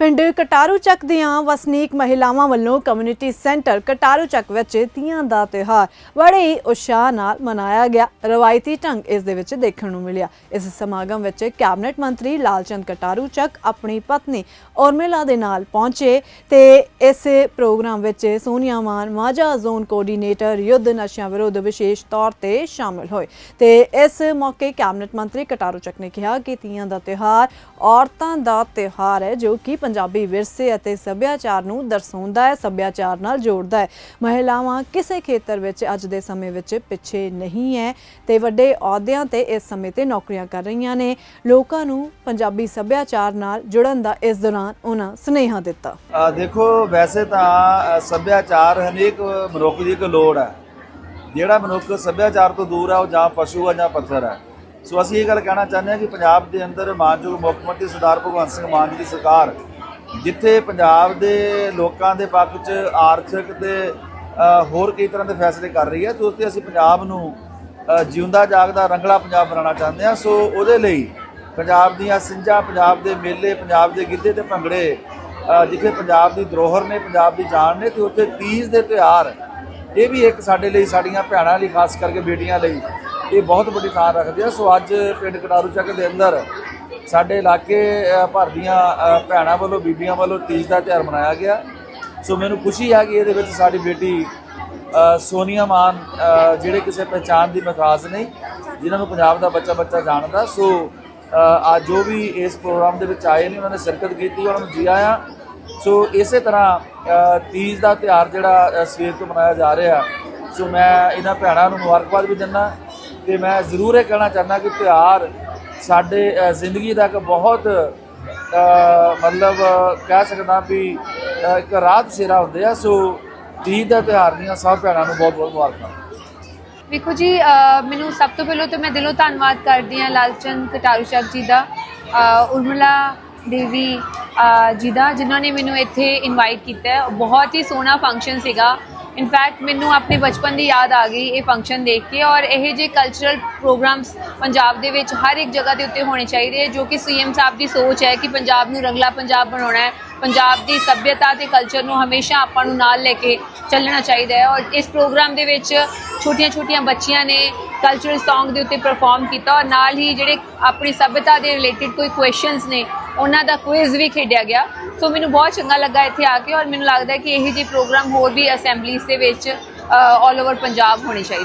ਪਿੰਡ ਕਟਾਰੂ ਚੱਕ ਦੀਆਂ ਵਸਨੀਕ ਮਹਿਲਾਵਾਂ ਵੱਲੋਂ ਕਮਿਊਨਿਟੀ ਸੈਂਟਰ ਕਟਾਰੂ ਚੱਕ ਵਿੱਚ ਤੀਆਂ ਦਾ ਤਿਉਹਾਰ ਬੜੇ ਹੀ ਉਤਸ਼ਾਹ ਨਾਲ ਮਨਾਇਆ ਗਿਆ। ਰਵਾਇਤੀ ਢੰਗ ਇਸ ਦੇ ਵਿੱਚ ਦੇਖਣ ਨੂੰ ਮਿਲਿਆ। ਇਸ ਸਮਾਗਮ ਵਿੱਚ ਕੈਬਨਿਟ ਮੰਤਰੀ ਲਾਲਚੰਦ ਕਟਾਰੂ ਚੱਕ ਆਪਣੀ ਪਤਨੀ ਉਰਮਿਲਾ ਦੇ ਨਾਲ ਪਹੁੰਚੇ ਤੇ ਇਸ ਪ੍ਰੋਗਰਾਮ ਵਿੱਚ ਸੋਨੀਆ ਮਾਨ, ਮਾਝਾ ਜ਼ੋਨ ਕੋਆਰਡੀਨੇਟਰ ਯੁੱਧ ਨਸ਼ਿਆਂ ਵਿਰੁੱਧ ਵਿਸ਼ੇਸ਼ ਤੌਰ ਤੇ ਸ਼ਾਮਿਲ ਹੋਏ ਤੇ ਇਸ ਮੌਕੇ ਕੈਬਨਿਟ ਮੰਤਰੀ ਕਟਾਰੂ ਚੱਕ ਨੇ ਕਿਹਾ ਕਿ ਤੀਆਂ ਦਾ ਤਿਉਹਾਰ ਔਰਤਾਂ ਦਾ ਤਿਉਹਾਰ ਹੈ, ਜੋ ਕਿ ਪੰਜਾਬੀ ਵਿਰਸੇ ਅਤੇ ਸੱਭਿਆਚਾਰ ਨੂੰ ਦਰਸਾਉਂਦਾ ਹੈ ਸੱਭਿਆਚਾਰ ਨਾਲ ਜੋੜਦਾ ਹੈ। ਮਹਿਲਾਵਾਂ ਕਿਸੇ ਖੇਤਰ ਵਿੱਚ ਅੱਜ ਦੇ ਸਮੇਂ ਵਿੱਚ ਪਿੱਛੇ ਨਹੀਂ ਹੈ ਤੇ ਵੱਡੇ ਅਹੁਦਿਆਂ ਤੇ ਇਸ ਸਮੇਂ ਤੇ ਨੌਕਰੀਆਂ ਕਰ ਰਹੀਆਂ ਨੇ। ਲੋਕਾਂ ਨੂੰ ਪੰਜਾਬੀ ਸੱਭਿਆਚਾਰ ਨਾਲ ਜੁੜਨ ਦਾ ਇਸ ਦੌਰਾਨ ਉਹਨਾਂ ਸੁਨੇਹਾ ਦਿੱਤਾ। ਦੇਖੋ ਵੈਸੇ ਤਾਂ ਅ, ਸੱਭਿਆਚਾਰ ਹਰੇਕ ਮਨੁੱਖ ਦੀ ਇੱਕ ਲੋੜ ਹੈ। ਜਿਹੜਾ ਮਨੁੱਖ ਸੱਭਿਆਚਾਰ ਤੋਂ ਦੂਰ ਹੈ ਉਹ ਜਾਂ ਪਸ਼ੂ ਹੈ ਜਾਂ ਪੱਥਰ ਹੈ। ਸੋ ਅਸੀਂ ਇਹ ਗੱਲ ਕਹਿਣਾ ਚਾਹੁੰਦੇ ਹਾਂ ਕਿ ਪੰਜਾਬ ਦੇ ਅੰਦਰ ਮਾਨਯੋਗ ਮੁੱਖ ਮੰਤਰੀ ਸਰਦਾਰ ਭਗਵੰਤ ਸਿੰਘ ਮਾਨ ਜੀ ਦੀ ਸਰਕਾਰ ਜਿੱਥੇ ਪੰਜਾਬ ਦੇ ਲੋਕਾਂ ਦੇ ਪੱਖ 'ਚ ਆਰਥਿਕ ਤੇ ਹੋਰ ਕਈ ਤਰ੍ਹਾਂ ਦੇ ਫੈਸਲੇ ਕਰ ਰਹੀ ਹੈ, ਤੇ ਉਸ ਤੇ ਅਸੀਂ ਪੰਜਾਬ ਨੂੰ ਜਿਉਂਦਾ ਜਾਗਦਾ ਰੰਗਲਾ ਪੰਜਾਬ ਬਣਾਉਣਾ ਚਾਹੁੰਦੇ ਹਾਂ। ਸੋ ਉਹਦੇ ਲਈ ਪੰਜਾਬ ਦੀਆਂ ਸਿੰਜਾਂ ਪੰਜਾਬ ਦੇ ਮੇਲੇ, ਪੰਜਾਬ ਦੇ ਗਿੱਧੇ ਤੇ ਭੰਗੜੇ ਜਿੱਥੇ ਪੰਜਾਬ ਦੀ ਧਰੋਹਰ ਨੇ, ਪੰਜਾਬ ਦੀ ਜਾਨ ਨੇ, ਤੇ ਉੱਥੇ ਤੀਜ ਦੇ ਤਿਉਹਾਰ, ਇਹ ਵੀ ਇੱਕ ਸਾਡੇ ਲਈ, ਸਾਡੀਆਂ ਭੈਣਾਂ ਲਈ, ਖਾਸ ਕਰਕੇ ਬੇਟੀਆਂ ਲਈ, ਇਹ ਬਹੁਤ ਵੱਡੀ ਥਾਂ ਰੱਖਦੇ ਆ। ਸੋ ਅੱਜ ਪਿੰਡ ਕਟਾਰੂ ਚੱਕ ਦੇ ਅੰਦਰ ਸਾਡੇ ਇਲਾਕੇ ਭਰ ਦੀਆਂ ਭੈਣਾਂ ਵੱਲੋਂ, ਬੀਬੀਆਂ ਵੱਲੋਂ ਤੀਜ ਦਾ ਤਿਉਹਾਰ ਮਨਾਇਆ ਗਿਆ। ਸੋ ਮੈਨੂੰ ਖੁਸ਼ੀ ਹੈ ਕਿ ਇਹਦੇ ਵਿੱਚ ਸਾਡੀ ਬੇਟੀ ਸੋਨੀਆ ਮਾਨ ਜਿਹੜੇ ਕਿਸੇ ਪਹਿਚਾਨ ਦੀ ਮਖਾਸ ਨਹੀਂ, ਜਿਨ੍ਹਾਂ ਨੂੰ ਪੰਜਾਬ ਦਾ ਬੱਚਾ ਬੱਚਾ ਜਾਣਦਾ। ਸੋ ਅੱਜ ਜੋ ਵੀ ਇਸ ਪ੍ਰੋਗਰਾਮ ਦੇ ਵਿੱਚ ਆਏ ਨੇ, ਉਹਨਾਂ ਨੇ ਸ਼ਿਰਕਤ ਕੀਤੀ, ਉਹਨਾਂ ਨੂੰ ਜੀ ਆਇਆਂ। ਸੋ ਇਸੇ ਤਰ੍ਹਾਂ ਤੀਜ ਦਾ ਤਿਉਹਾਰ ਜਿਹੜਾ ਸਵੇਰ ਤੋਂ ਮਨਾਇਆ ਜਾ ਰਿਹਾ। ਸੋ ਮੈਂ ਇਹਨਾਂ ਭੈਣਾਂ ਨੂੰ ਮੁਬਾਰਕਬਾਦ ਵੀ ਦਿੰਦਾ। ਤੇ ਮੈਂ ਜ਼ਰੂਰ ਇਹ ਕਹਿਣਾ ਚਾਹੁੰਦਾ ਕਿ ਤਿਉਹਾਰ ਸਾਡੇ ਜ਼ਿੰਦਗੀ ਦਾ ਇੱਕ ਬਹੁਤ ਮਤਲਬ, ਕਹਿ ਸਕਦਾ ਵੀ ਇੱਕ ਰਾਤ ਸੇਰਾ ਹੁੰਦੇ ਆ, ਸੋ ਈਦ ਦਾ ਤਿਉਹਾਰ ਦੀਆਂ ਸਭ ਭੈਣਾਂ ਨੂੰ ਬਹੁਤ ਬਹੁਤ ਮੁਬਾਰਕਾਂ। ਵੇਖੋ ਜੀ ਮੈਨੂੰ ਸਭ ਤੋਂ ਪਹਿਲਾਂ ਤਾਂ ਮੈਂ ਦਿਲੋਂ ਧੰਨਵਾਦ ਕਰਦੀ ਹਾਂ ਲਾਲਚੰਦ ਕਟਾਰੂ ਸ਼ਾਹ ਜੀ ਦਾ ਉਰਮਲਾ ਦੇਵੀ ਜੀ ਦਾ, ਜਿਨ੍ਹਾਂ ਨੇ ਮੈਨੂੰ ਇੱਥੇ ਇਨਵਾਈਟ ਕੀਤਾ ਬਹੁਤ ਹੀ ਸੋਹਣਾ ਫੰਕਸ਼ਨ ਸੀਗਾ। ਇਨਫੈਕਟ ਮੈਨੂੰ ਆਪਣੇ ਬਚਪਨ ਦੀ ਯਾਦ ਆ ਗਈ ਇਹ ਫੰਕਸ਼ਨ ਦੇਖ ਕੇ ਔਰ ਇਹ ਜੇ ਕਲਚਰਲ ਪ੍ਰੋਗਰਾਮਸ ਪੰਜਾਬ ਦੇ ਵਿੱਚ ਹਰ ਇੱਕ ਜਗ੍ਹਾ ਦੇ ਉੱਤੇ ਹੋਣੇ ਚਾਹੀਦੇ ਹੈ ਜੋ ਕਿ ਸੀਐਮ ਸਾਹਿਬ ਦੀ ਸੋਚ ਹੈ ਕਿ ਪੰਜਾਬ ਨੂੰ ਰੰਗਲਾ ਪੰਜਾਬ ਬਣਾਉਣਾ ਹੈ। ਪੰਜਾਬ ਦੀ ਸੱਭਿਅਤਾ ਤੇ ਕਲਚਰ ਨੂੰ ਹਮੇਸ਼ਾ ਆਪਾਂ ਨੂੰ ਨਾਲ ਲੈ ਕੇ ਚੱਲਣਾ ਚਾਹੀਦਾ ਹੈ ਔਰ ਇਸ ਪ੍ਰੋਗਰਾਮ ਦੇ ਵਿੱਚ ਛੋਟੀਆਂ-ਛੋਟੀਆਂ ਬੱਚੀਆਂ ਨੇ ਕਲਚਰਲ Song ਦੇ ਉੱਤੇ ਪਰਫਾਰਮ ਕੀਤਾ ਔਰ ਨਾਲ ਹੀ ਜਿਹੜੇ ਆਪਣੀ ਸੱਭਿਅਤਾ ਦੇ ਰਿਲੇਟਡ ਕੋਈ ਕੁਐਸਚਨਸ ਨੇ, ਉਹਨਾਂ ਦਾ ਕੁਇਜ਼ ਵੀ ਖੇਡਿਆ ਗਿਆ। ਸੋ ਮੈਨੂੰ ਬਹੁਤ ਚੰਗਾ ਲੱਗਾ ਇੱਥੇ ਆ ਕੇ ਔਰ ਮੈਨੂੰ ਲੱਗਦਾ ਕਿ ਇਹੋ ਜਿਹੇ ਪ੍ਰੋਗਰਾਮ ਹੋਰ ਵੀ ਅਸੈਂਬਲੀਜ਼ ਦੇ ਵਿੱਚ ਆਲ ਓਵਰ ਪੰਜਾਬ ਹੋਣੇ ਚਾਹੀਦੇ